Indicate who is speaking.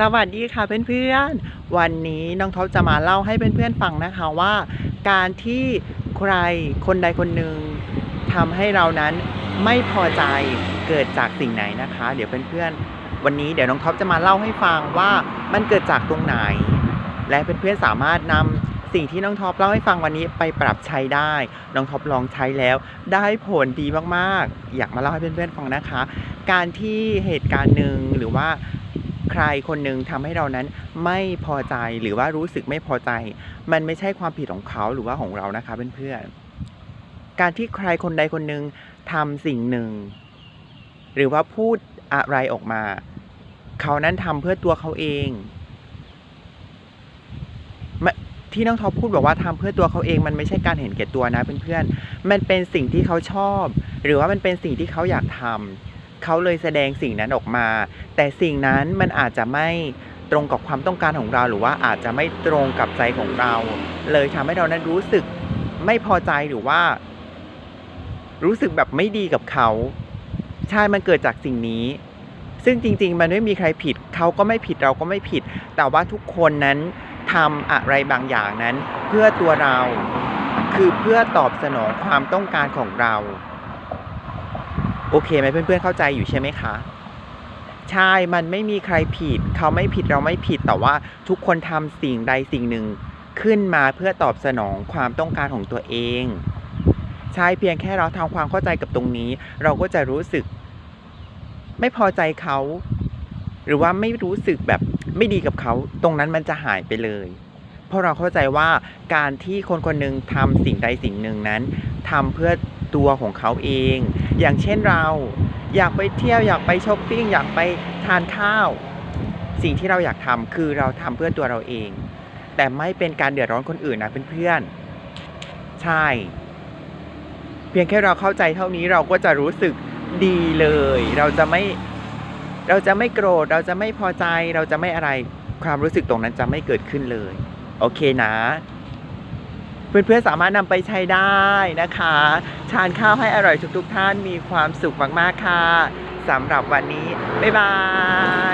Speaker 1: สวัสดีค่ะเพื่อนๆ วันนี้น้องท็อปจะมาเล่าให้เพื่อนๆฟังนะคะว่า การที่ใครคนใดคนหนึ่งทำให้เรานั้นไม่พอใจเกิดจากสิ่งไหนนะคะ เดี๋ยวเพื่อนๆ วันนี้เดี๋ยวน้องท็อปจะมาเล่าให้ฟังว่ามันเกิดจากตรงไหน และเพื่อนๆสามารถนำสิ่งที่น้องท็อปเล่าให้ฟังวันนี้ไปปรับใช้ได้ น้องท็อปลองใช้แล้ว ได้ผลดีมากๆ อยากมาเล่าให้เพื่อนๆฟังนะคะ การที่เหตุการณ์หนึ่งหรือว่า ใครคนหนึ่งทำให้เรานั้นไม่พอใจหรือว่ารู้สึกไม่พอใจ มันไม่ใช่ความผิดของเขาหรือว่าของเรานะคะเพื่อนๆการที่ใครคนใดคนหนึ่งทำสิ่งหนึ่ง หรือว่าพูดอะไรออกมา เขานั้นทำเพื่อตัวเขาเองที่น้องท็อปพูดบอกว่าทำเพื่อตัวเขาเองมันไม่ใช่การเห็นแก่ตัวนะเพื่อนๆ มันเป็นสิ่งที่เขาชอบ หรือว่ามันเป็นสิ่งที่เขาอยากทำ เขาเลยแสดงสิ่งนั้นออกมา แต่สิ่งนั้นมันอาจจะไม่ตรงกับความต้องการของเรา หรือว่าอาจจะไม่ตรงกับใจของเรา เลยทำให้เรานั้นรู้สึกไม่พอใจหรือว่า รู้สึกแบบไม่ดีกับเขาใช่มันเกิดจากสิ่งนี้ ซึ่งจริง ๆ มันไม่มีใครผิด เขาก็ไม่ผิดเราก็ไม่ผิด แต่ว่าทุกคนนั้นทำอะไรบางอย่างนั้น เพื่อตัวเรา คือเพื่อตอบสนองความต้องการของเรา โอเคไหมเพื่อนๆเข้าใจอยู่ใช่ไหมคะใช่ มันไม่มีใครผิด เขาไม่ผิดเราไม่ผิด แต่ว่าทุกคนทำสิ่งใดสิ่งหนึ่งขึ้นมาเพื่อตอบสนองความต้องการของตัวเอง ใช่เพียงแค่เราทำความเข้าใจกับตรงนี้ เราก็จะรู้สึก ไม่พอใจเขา หรือว่าไม่รู้สึกแบบไม่ดีกับเขา ตรงนั้นมันจะหายไปเลย เพราะเราเข้าใจว่าการที่คนคนหนึ่งทำสิ่งใดสิ่งหนึ่งนั้นทำเพื่อตัวของเขาเอง อย่างเช่นเรา อยากไปเที่ยวอยากไปช้อปปิ้งอยากไปทานข้าว สิ่งที่เราอยากทำคือเราทำเพื่อตัวเราเอง แต่ไม่เป็นการเดือดร้อนคนอื่นนะเพื่อนๆใช่ เพียงแค่เราเข้าใจเท่านี้เราก็จะรู้สึกดีเลย เราจะไม่เราจะไม่โกรธ เราจะไม่พอใจ เราจะไม่อะไร ความรู้สึกตรงนั้นจะไม่เกิดขึ้นเลย โอเคนะ เพื่อนๆสามารถนำไปใช้ได้นะคะทานข้าวให้อร่อยทุกๆท่านมีความสุขมากๆค่ะสำหรับวันนี้ บ๊ายบาย